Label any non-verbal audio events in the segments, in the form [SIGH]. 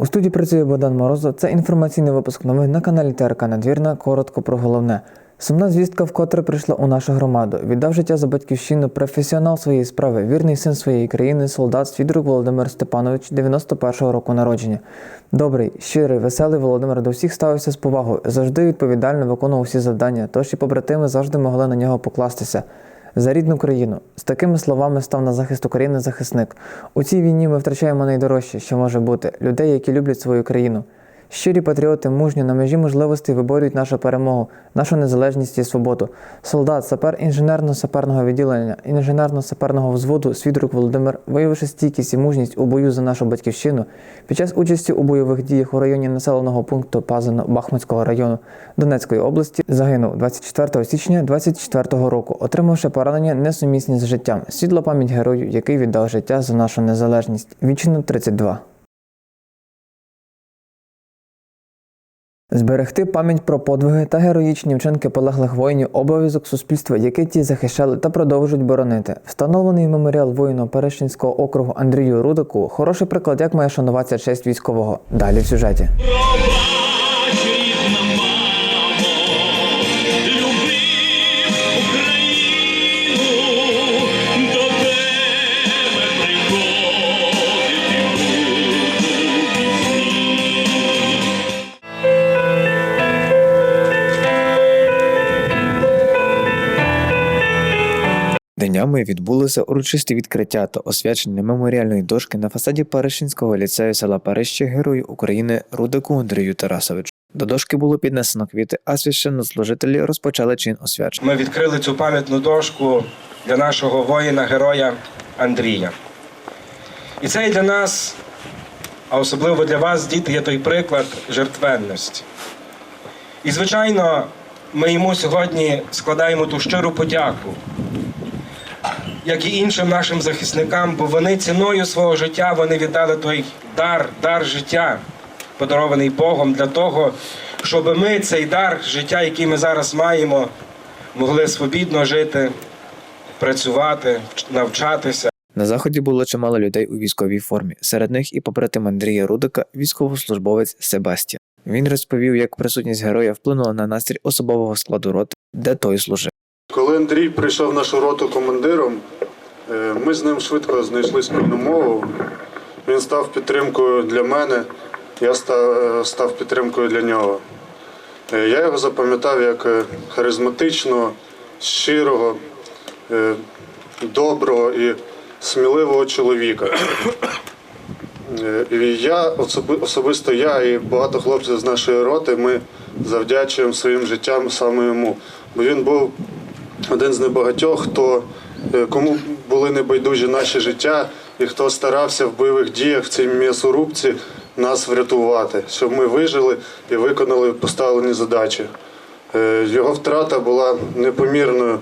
У студії працює Богдан Морозов. Це інформаційний випуск новин на каналі ТРК Надвірна. Коротко про головне. Сумна звістка вкотре прийшла у нашу громаду. Віддав життя за батьківщину професіонал своєї справи, вірний син своєї країни, солдат Свідрук Володимир Степанович, 91-го року народження. Добрий, щирий, веселий Володимир до всіх ставився з повагою, завжди відповідально виконував всі завдання, тож і побратими завжди могли на нього покластися. За рідну країну з такими словами став на захист України захисник. У цій війні ми втрачаємо найдорожче, що може бути людей, які люблять свою країну. Щирі патріоти мужньо на межі можливостей виборюють нашу перемогу, нашу незалежність і свободу. Солдат, сапер інженерно-саперного відділення, інженерно-саперного взводу Свідрук Володимир, виявивши стійкість і мужність у бою за нашу батьківщину, під час участі у бойових діях у районі населеного пункту Пазино Бахмутського району Донецької області, загинув 24 січня 2024 року, отримавши поранення несумісні з життям. Світла пам'ять герою, який віддав життя за нашу незалежність. Вічно 32. Зберегти пам'ять про подвиги та героїчні вчинки полеглих воїнів обов'язок суспільства, яке ті захищали та продовжують боронити. Встановлений меморіал воїну Перешинського округу Андрію Рудаку хороший приклад, як має шануватися честь військового. Далі в сюжеті. Днями відбулося урочисте відкриття та освячення меморіальної дошки на фасаді Паришинського ліцею села Парище Герою України Рудаку Андрію Тарасовичу. До дошки було піднесено квіти, а священнослужителі розпочали чин освячення. Ми відкрили цю пам'ятну дошку для нашого воїна-героя Андрія. І це і для нас, а особливо для вас, діти, є той приклад жертвенності. І, звичайно, ми йому сьогодні складаємо ту щиру подяку, як і іншим нашим захисникам, бо вони ціною свого життя вони віддали той дар, дар життя, подарований Богом для того, щоб ми цей дар життя, який ми зараз маємо, могли свобідно жити, працювати, навчатися. На заході було чимало людей у військовій формі. Серед них і побратим Андрія Рудика, військовослужбовець Себастьян. Він розповів, як присутність героя вплинула на настрій особового складу роти, де той служив. Коли Андрій прийшов в нашу роту командиром, е, ми з ним швидко знайшли спільну мову. Він став підтримкою для мене, я став, е, підтримкою для нього. Е, Я його запам'ятав як харизматичного, щирого, доброго і сміливого чоловіка. І я особисто я і багато хлопців з нашої роти ми завдячуємо своїм життям саме йому. Бо він був один з небагатьох, хто е, кому були небайдужі наші життя, і хто старався в бойових діях в цій м'ясорубці нас врятувати, щоб ми вижили і виконали поставлені задачі. Е, Його втрата була непомірною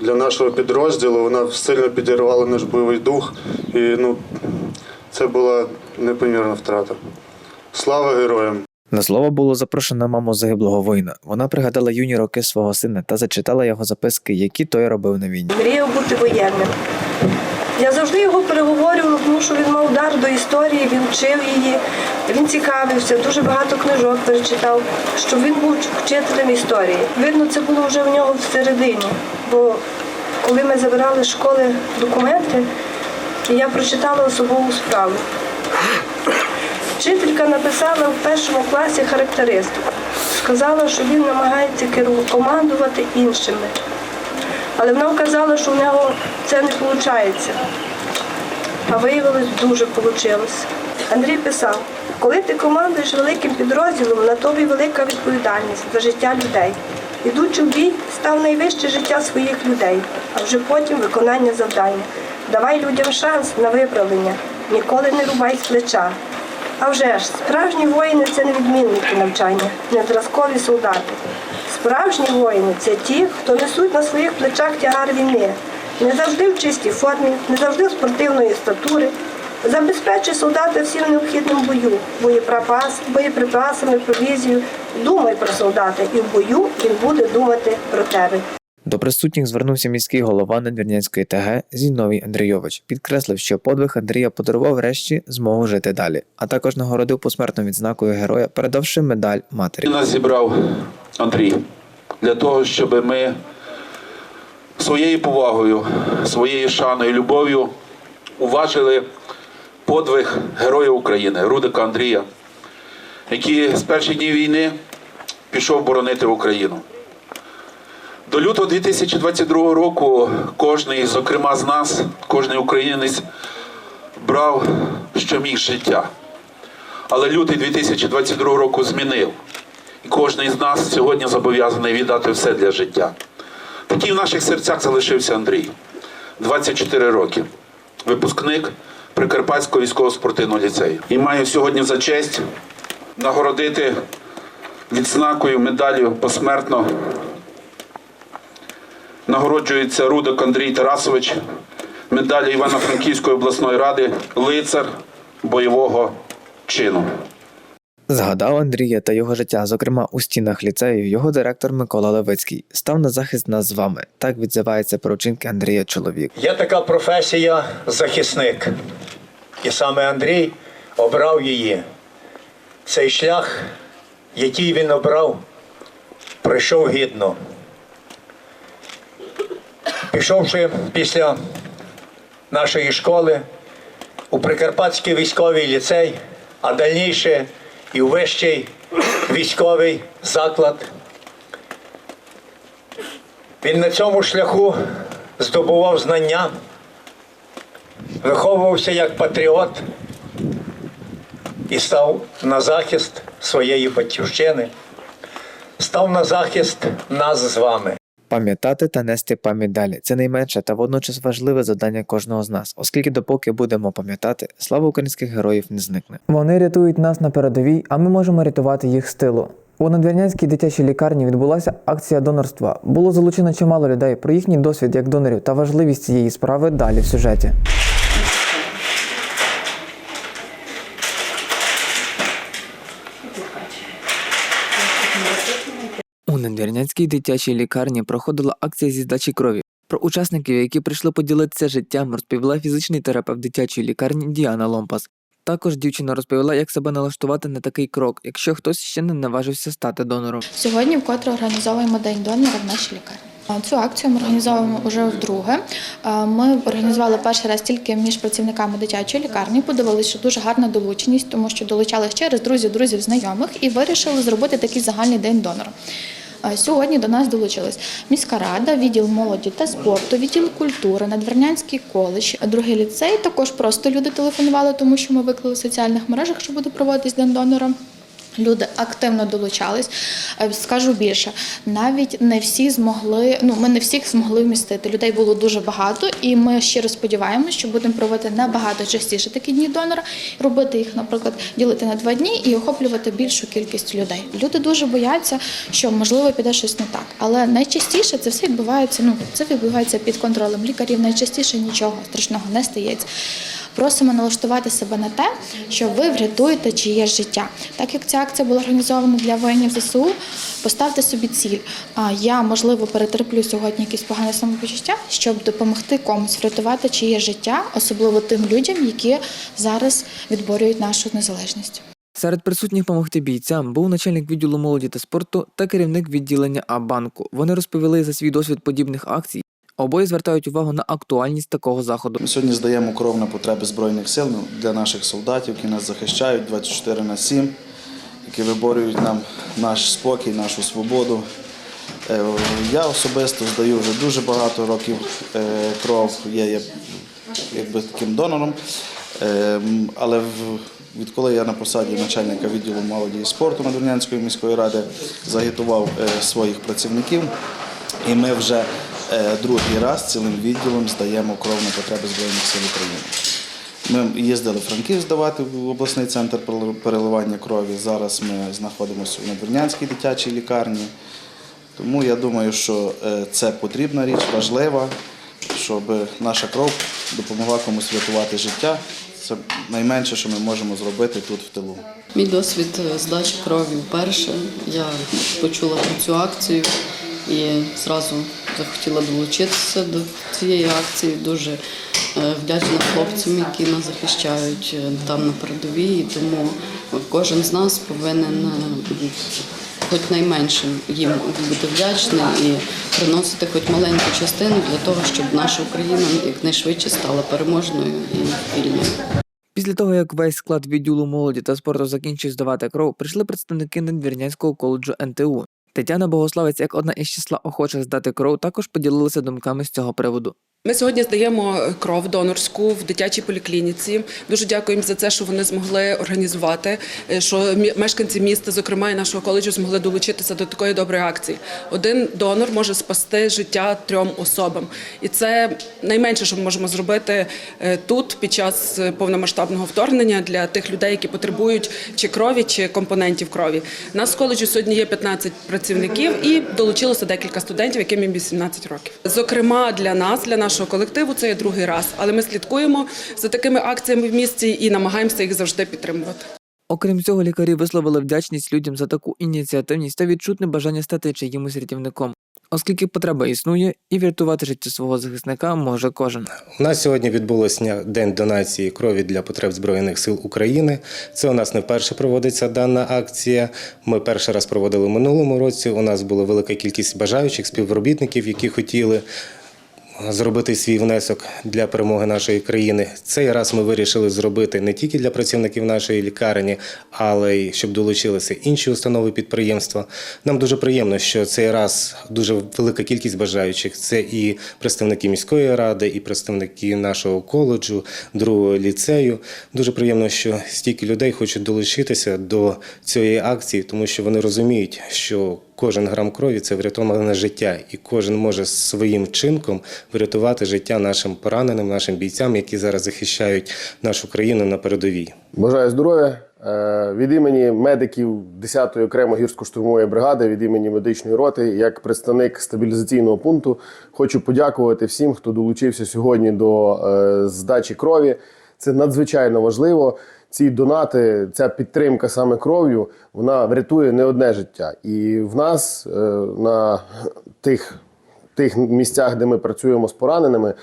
для нашого підрозділу. Вона сильно підірвала наш бойовий дух. І ну, це була непомірна втрата. Слава героям! На слово було запрошено маму загиблого воїна. Вона пригадала юні роки свого сина та зачитала його записки, які той робив на війні. мріяв бути воєнним. Я завжди його переговорювала, тому що він мав дар до історії, він вчив її, він цікавився, дуже багато книжок перечитав, що він був вчителем історії. Видно, це було вже в нього всередині. Бо коли ми забирали з школи документи, я прочитала особову справу. Вчителька написала в першому класі характеристику. Сказала, що він намагається командувати іншими. Але вона вказала, що в нього це не виходить. А виявилось, дуже вийшло. Андрій писав, коли ти командуєш великим підрозділом, на тобі велика відповідальність за життя людей. Ідучи в бій, став найвище життя своїх людей, а вже потім виконання завдання. Давай людям шанс на виправлення, ніколи не рубай з плеча. А вже ж, справжні воїни це не відмінники навчання, не зразкові солдати. Справжні воїни це ті, хто несуть на своїх плечах тягар війни. Не завжди в чистій формі, не завжди в спортивної статури. Забезпечуй солдата всім необхідним бою, боєприпас, боєприпасами, провізію. Думай про солдата, і в бою він буде думати про тебе. До присутніх звернувся міський голова Надвірнянської ТГ Зіновій Андрійович. Підкреслив, що подвиг Андрія подарував решті змогу жити далі, а також нагородив посмертною відзнакою героя, передавши медаль матері. Нас зібрав Андрій для того, щоб ми своєю повагою, своєю шаною, любов'ю уважили подвиг Героя України, Рудика Андрія, який з перших днів війни пішов боронити Україну. До лютого 2022 року кожний, зокрема з нас, кожний українець брав що міг життя. Але лютий 2022 року змінив. І кожен із нас сьогодні зобов'язаний віддати все для життя. Такий в наших серцях залишився Андрій. 24 роки. Випускник Прикарпатського військово-спортивного ліцею. І маю сьогодні за честь нагородити відзнакою медаллю посмертно. Нагороджується Рудок Андрій Тарасович, медаллю Івано-Франківської обласної ради, лицар бойового чину. Згадав Андрія та його життя, зокрема у стінах ліцею, його директор Микола Левицький став на захист нас з вами. Так відзивається про вчинки Андрія чоловік. Є така професія захисник. І саме Андрій обрав її. Цей шлях, який він обрав, пройшов гідно. Пішовши після нашої школи у Прикарпатський військовий ліцей, а дальніше і у вищий військовий заклад. Він на цьому шляху здобував знання, виховувався як патріот і став на захист своєї батьківщини, став на захист нас з вами. Пам'ятати та нести пам'ять далі це найменше та водночас важливе завдання кожного з нас, оскільки допоки будемо пам'ятати, слава українських героїв не зникне. Вони рятують нас на передовій, а ми можемо рятувати їх з тилу. У Надвірнянській дитячій лікарні відбулася акція донорства. Було залучено чимало людей про їхній досвід як донорів та важливість цієї справи далі в сюжеті. У Надвірнянській дитячій лікарні проходила акція зі здачі крові. Про учасників, які прийшли поділитися життям, розповіла фізичний терапевт дитячої лікарні Діана Ломпас. Також дівчина розповіла, як себе налаштувати на такий крок, якщо хтось ще не наважився стати донором. Сьогодні вкотре організовуємо День донора в нашій лікарні. Цю акцію ми організовуємо вже вдруге. Ми організували перший раз тільки між працівниками дитячої лікарні. Подивилися, що дуже гарна долученість, тому що долучались через друзів, друзів, знайомих і вирішили зробити такий загальний день донора. Сьогодні до нас долучилась міська рада, відділ молоді та спорту, відділ культури, Надвірнянський коледж, другий ліцей. Також просто люди телефонували, тому що ми виклали в соціальних мережах, що буде проводитись день донора. Люди активно долучались. Е, Скажу більше, навіть не всі змогли. Ну ми не всіх змогли вмістити. Людей було дуже багато, і ми щиро сподіваємося, що будемо проводити набагато частіше такі дні донора, робити їх, наприклад, ділити на два дні і охоплювати більшу кількість людей. Люди дуже бояться, що можливо піде щось не так, але найчастіше це все відбувається. Ну це відбувається під контролем лікарів. Найчастіше нічого страшного не стається. Просимо налаштувати себе на те, що ви врятуєте чиєсь життя. Так як ця акція була організована для воїнів ЗСУ, поставте собі ціль. А я, можливо, перетерплю сьогодні якісь погане самопочуття, щоб допомогти комусь врятувати чиє життя, особливо тим людям, які зараз відборюють нашу незалежність. Серед присутніх помогти бійцям був начальник відділу молоді та спорту та керівник відділення А-банку. Вони розповіли за свій досвід подібних акцій. Обоє звертають увагу на актуальність такого заходу. Ми сьогодні здаємо кров на потреби Збройних сил ну, для наших солдатів, які нас захищають 24 на 7, які виборюють нам наш спокій, нашу свободу. Е, Я особисто здаю вже дуже багато років е, кров, є я якби таким донором. Е, Але відколи я на посаді начальника відділу молоді і спорту Надвірнянської міської ради загітував своїх працівників, і ми вже другий раз цілим відділом здаємо кров на потреби Збройних сил України. Ми їздили в Франків здавати в обласний центр переливання крові. Зараз ми знаходимося у Надвірнянській дитячій лікарні. Тому я думаю, що е, це потрібна річ, важлива, щоб наша кров допомогла комусь врятувати життя. Це найменше, що ми можемо зробити тут в тилу. Мій досвід е, здачі крові вперше. Я почула про цю акцію. І зразу захотіла долучитися до цієї акції. Дуже е, вдячна хлопцям, які нас захищають е, там на передовій. Тому кожен з нас повинен е, хоч найменшим їм бути вдячним і приносити хоч маленьку частину для того, щоб наша Україна якнайшвидше стала переможною і вільною. Після того, як весь склад відділу молоді та спорту закінчив здавати кров, прийшли представники Надвірнянського коледжу НТУ. Тетяна Богославець, як одна із числа охочих здати кров, також поділилася думками з цього приводу. Ми сьогодні здаємо кров донорську в дитячій поліклініці. Дуже дякуємо за це, що вони змогли організувати, е, що мешканці міста, зокрема і нашого коледжу, змогли долучитися до такої доброї акції. Один донор може спасти життя трьом особам, і це найменше, що ми можемо зробити е, тут під час е, повномасштабного вторгнення для тих людей, які потребують чи крові, чи компонентів крові. У нас в коледжі сьогодні є 15 працівників і долучилося декілька студентів, яким їм 18 років. Зокрема, для нас, для нашого колективу, це є другий раз, але ми слідкуємо за такими акціями в місті і намагаємося їх завжди підтримувати. Окрім цього, лікарі висловили вдячність людям за таку ініціативність та відчутне бажання стати чиїмось рятівником, оскільки потреба існує, і врятувати життя свого захисника може кожен. У нас сьогодні відбулося день донації крові для потреб Збройних сил України. Це у нас не вперше проводиться дана акція. Ми перший раз проводили в минулому році. У нас була велика кількість бажаючих співробітників, які хотіли. Зробити свій внесок для перемоги нашої країни. Цей раз ми вирішили зробити не тільки для працівників нашої лікарні, але й щоб долучилися інші установи підприємства. Нам дуже приємно, що цей раз дуже велика кількість бажаючих. Це і представники міської ради, і представники нашого коледжу, другого ліцею. Дуже приємно, що стільки людей хочуть долучитися до цієї акції, тому що вони розуміють, що кожен грам крові це врятоване життя, і кожен може своїм чинком врятувати життя нашим пораненим, нашим бійцям, які зараз захищають нашу країну на передовій. Бажаю здоров'я. Е, Від імені медиків 10-ї окремо гірсько-штурмової бригади, від імені медичної роти, як представник стабілізаційного пункту, хочу подякувати всім, хто долучився сьогодні до е, здачі крові. Це надзвичайно важливо. Ці донати, ця підтримка саме кров'ю, вона врятує не одне життя. І в нас е, на тих тих місцях, де ми працюємо з пораненими,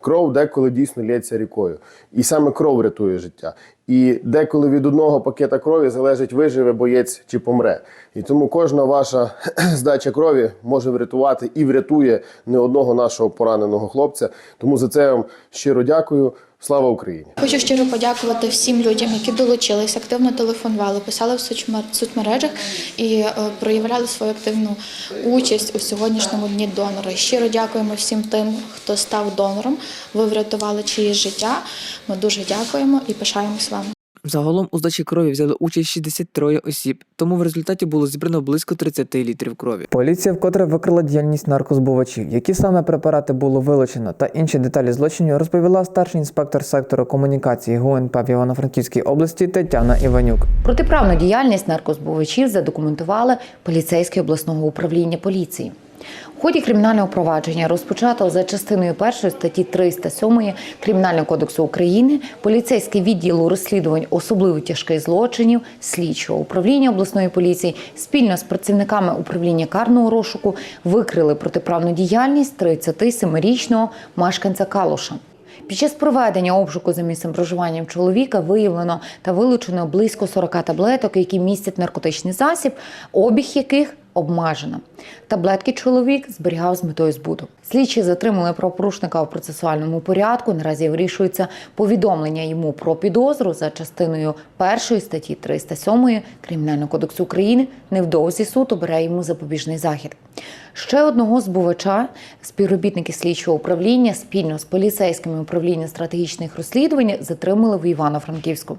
кров деколи дійсно лється рікою. І саме кров рятує життя. І деколи від одного пакета крові залежить, виживе боєць чи помре. І тому кожна ваша [CLEARS THROAT] здача крові може врятувати і врятує не одного нашого пораненого хлопця. Тому за це вам щиро дякую. Слава Україні! Хочу щиро подякувати всім людям, які долучились, активно телефонували, писали в соцмер- соцмережах і е, проявляли свою активну участь у сьогоднішньому дні донора. Щиро дякуємо всім тим, хто став донором. Ви врятували чиєсь життя. Ми дуже дякуємо і пишаємось вами. Загалом у здачі крові взяли участь 63 осіб, тому в результаті було зібрано близько 30 літрів крові. Поліція вкотре викрила діяльність наркозбувачів, які саме препарати було вилучено, та інші деталі злочинів розповіла старший інспектор сектору комунікації ГУНП в Івано-Франківській області Тетяна Іванюк. Протиправну діяльність наркозбувачів задокументували поліцейське обласного управління поліції. У ході кримінального провадження, розпочатого за частиною першої статті 307 Кримінального кодексу України, поліцейський відділ розслідувань особливо тяжких злочинів слідчого управління обласної поліції спільно з працівниками управління карного розшуку викрили протиправну діяльність 37-річного мешканця Калуша. Під час проведення обшуку за місцем проживання чоловіка виявлено та вилучено близько 40 таблеток, які містять наркотичний засіб, обіг яких обмежено. Таблетки чоловік зберігав з метою збуту. Слідчі затримали правопорушника у процесуальному порядку. Наразі вирішується повідомлення йому про підозру за частиною першої статті 307 Кримінального кодексу України. Невдовзі суд обере йому запобіжний захід. Ще одного збувача співробітники слідчого управління спільно з поліцейськими управління стратегічних розслідувань затримали в Івано-Франківську.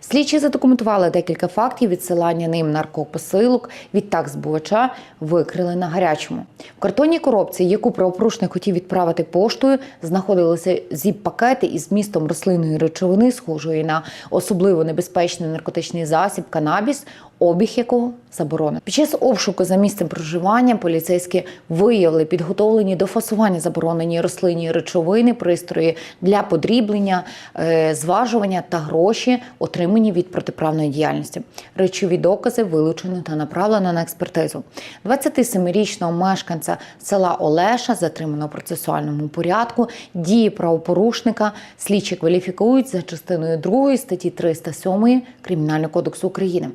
Слідчі задокументували декілька фактів відсилання ним наркопосилок. Відтак збувача викрили на гарячому. В картонній коробці, яку правопорушник хотів відправити поштою, знаходилися зіп-пакети із містом рослинної речовини, схожої на особливо небезпечний наркотичний засіб канабіс, обіг якого заборонено. Під час обшуку за місцем проживання поліцейські виявили підготовлені до фасування заборонені рослинні речовини, пристрої для подріблення, е, зважування та гроші, отримані від протиправної діяльності. Речові докази вилучено та направлено на експертизу. 27-річного мешканця села Олеша затримано в процесуальному порядку. Дії правопорушника слідчі кваліфікують за частиною 2 статті 307 Кримінального кодексу України.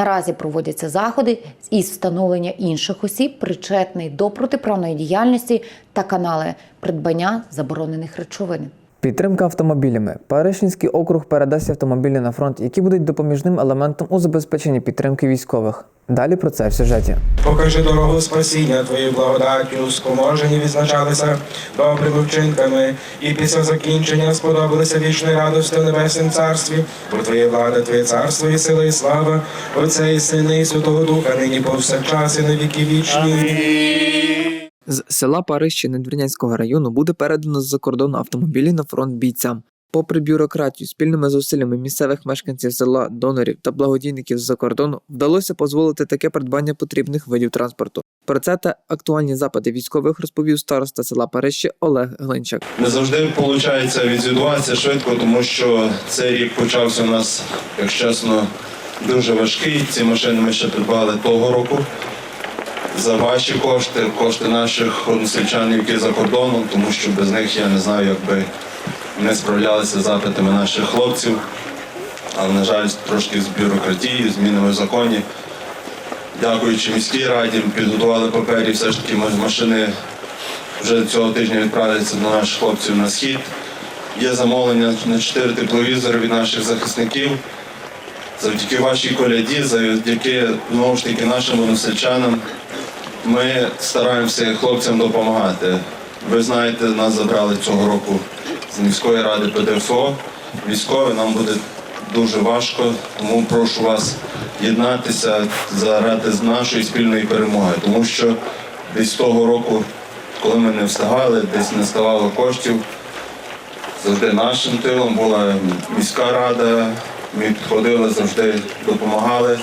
Наразі проводяться заходи із встановлення інших осіб, причетних до протиправної діяльності та канали придбання заборонених речовин. Підтримка автомобілями. Перешинський округ передасть автомобілі на фронт, які будуть допоміжним елементом у забезпеченні підтримки військових. Далі про це в сюжеті. Покажи дорогу спасіння Твоєю благодаттю, споможені відзначалися добрими вчинками, і після закінчення сподобалися вічної радості в небеснім царстві, бо Твоє влада, Твоє царство і сила, і слава, Отця і Сина, і Святого Духа, нині повсякчас і на віки вічні. З села Парижче Надвірнянського району буде передано з-за кордону автомобілі на фронт бійцям. Попри бюрократію, спільними зусиллями місцевих мешканців села, донорів та благодійників з-за кордону вдалося дозволити таке придбання потрібних видів транспорту. Про це та актуальні запити військових розповів староста села Парижче Олег Глинчак. Не завжди виходить відзвітуватися швидко, тому що цей рік почався у нас, як чесно, дуже важкий. Ці машини ми ще придбали того року. За ваші кошти, кошти наших односельчан, які за кордоном, тому що без них я не знаю, як би не справлялися з запитами наших хлопців. Але, на жаль, трошки з бюрократією, змінами в законі. Дякуючи міській раді, підготували папері, все ж таки машини вже цього тижня відправляться до наших хлопців на схід. Є замовлення на 4 тепловізори від наших захисників. Завдяки вашій коляді, завдяки знову ж таки нашим односельчанам, ми стараємося хлопцям допомагати. Ви знаєте, нас забрали цього року з міської ради ПДФО. Військові нам буде дуже важко, тому прошу вас єднатися заради нашої спільної перемоги, тому що десь того року, коли ми не встигали, десь не ставало коштів, завжди нашим тилом була міська рада, ми підходили, завжди допомагали.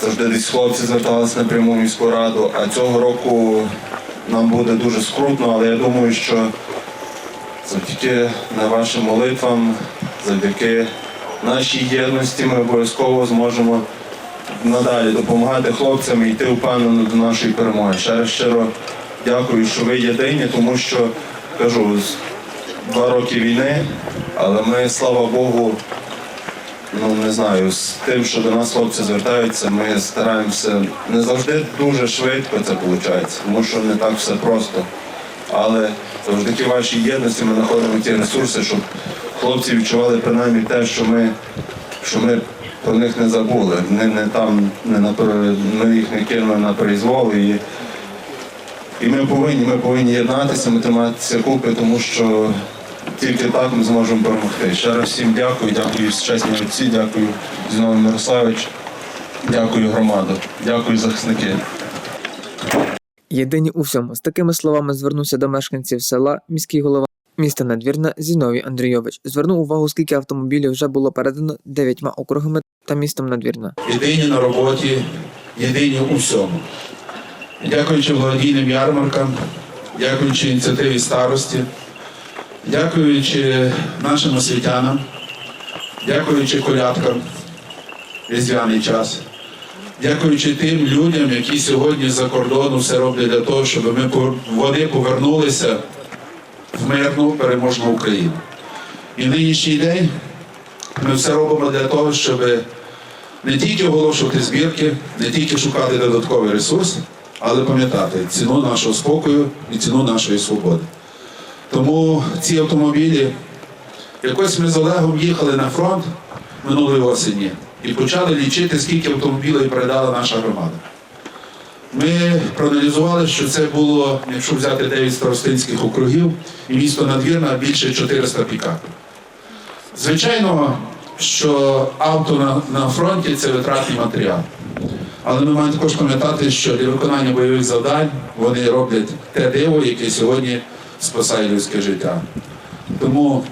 Завжди десь хлопці зверталися напряму в міську раду, а цього року нам буде дуже скрутно, але я думаю, що завдяки вашим молитвам, завдяки нашій єдності ми обов'язково зможемо надалі допомагати хлопцям і йти впевнено до нашої перемоги. Ще раз щиро дякую, що ви єдині, тому що кажу, два роки війни, але ми, слава Богу, ну не знаю, з тим, що до нас хлопці звертаються, ми стараємося не завжди дуже швидко це виходить, тому що не так все просто. Але завдяки вашій єдності ми знаходимо ті ресурси, щоб хлопці відчували принаймні те, що ми, що ми про них не забули. Не, не там, не на, ми їх не кинули на призвол. І, і ми повинні, ми повинні єднатися, ми триматися купи, тому що тільки так ми зможемо перемогти. Ще раз всім дякую, дякую чесні отці, дякую Зіновій Мирославич, дякую громаду, дякую захисники. Єдині у всьому з такими словами звернувся до мешканців села міський голова міста Надвірна Зіновій Андрійович. Звернув увагу, скільки автомобілів вже було передано дев'ятьма округами та містом Надвірна. єдині на роботі, єдині у всьому. Дякуючи благодійним ярмаркам, дякуючи ініціативі старості, дякуючи нашим освітянам, дякуючи колядкам різдвяний час, дякуючи тим людям, які сьогодні за кордону все роблять для того, щоб ми вони повернулися в мирну переможну Україну. І нинішній день ми все робимо для того, щоб не тільки оголошувати збірки, не тільки шукати додатковий ресурс, але пам'ятати ціну нашого спокою і ціну нашої свободи. Тому ці автомобілі, якось ми з Олегом їхали на фронт минулої осені і почали лічити, скільки автомобілів передала наша громада. Ми проаналізували, що це було, якщо взяти 9 старостинських округів, і місто Надвірна більше 400 пікапів. Звичайно, що авто на, на фронті це витратний матеріал. Але ми маємо також пам'ятати, що для виконання бойових завдань вони роблять те диво, яке сьогодні спасає людське життя. Тому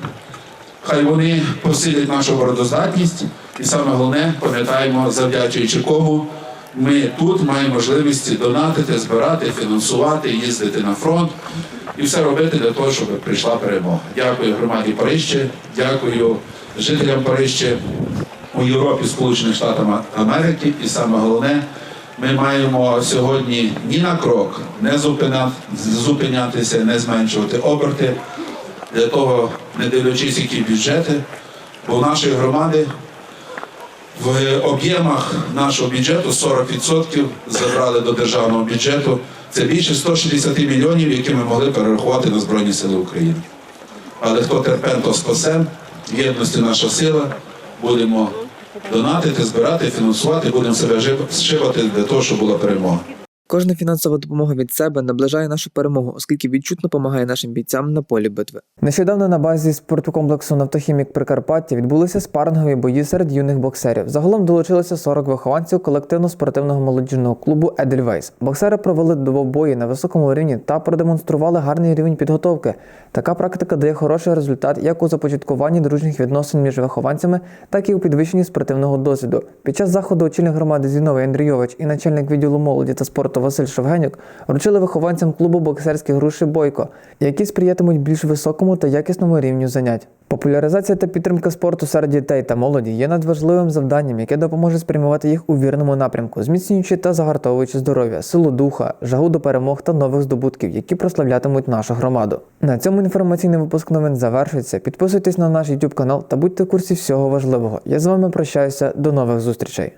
хай вони посилять нашу бородоздатність, і саме головне, пам'ятаємо, завдячуючи кому ми тут маємо можливість донатити, збирати, фінансувати, їздити на фронт і все робити для того, щоб прийшла перемога. Дякую громаді Парижче, дякую жителям Парижче у Європі, Сполучених Штатів Америки. І саме головне, ми маємо сьогодні ні на крок не зупинятися, не зменшувати оберти. Для того, не дивлячись, які бюджети, бо в нашої громади в об'ємах нашого бюджету 40% забрали до державного бюджету. Це більше 160 мільйонів, які ми могли перерахувати на Збройні Сили України. Але хто терпен, то спасен. В єдності наша сила. Будемо донатити, збирати, фінансувати, будемо себе зшивати для того, щоб була перемога. Кожна фінансова допомога від себе наближає нашу перемогу, оскільки відчутно допомагає нашим бійцям на полі битви. Нещодавно на базі спортокомплексу Нафтохімік Прикарпаття відбулися спарингові бої серед юних боксерів. Загалом долучилося 40 вихованців колективно-спортивного молодіжного клубу Едельвейс. Боксери провели двобої на високому рівні та продемонстрували гарний рівень підготовки. Така практика дає хороший результат як у започаткуванні дружніх відносин між вихованцями, так і у підвищенні спортивного досвіду. Під час заходу очільник громади Зіновий Андрійович і начальник відділу молоді та спорту Василь Шовгенюк вручили вихованцям клубу боксерські груші Бойко, які сприятимуть більш високому та якісному рівню занять. Популяризація та підтримка спорту серед дітей та молоді є надважливим завданням, яке допоможе спрямувати їх у вірному напрямку, зміцнюючи та загартовуючи здоров'я, силу духа, жагу до перемог та нових здобутків, які прославлятимуть нашу громаду. На цьому інформаційний випуск новин завершується. Підписуйтесь на наш YouTube канал та будьте в курсі всього важливого. Я з вами прощаюся. До нових зустрічей.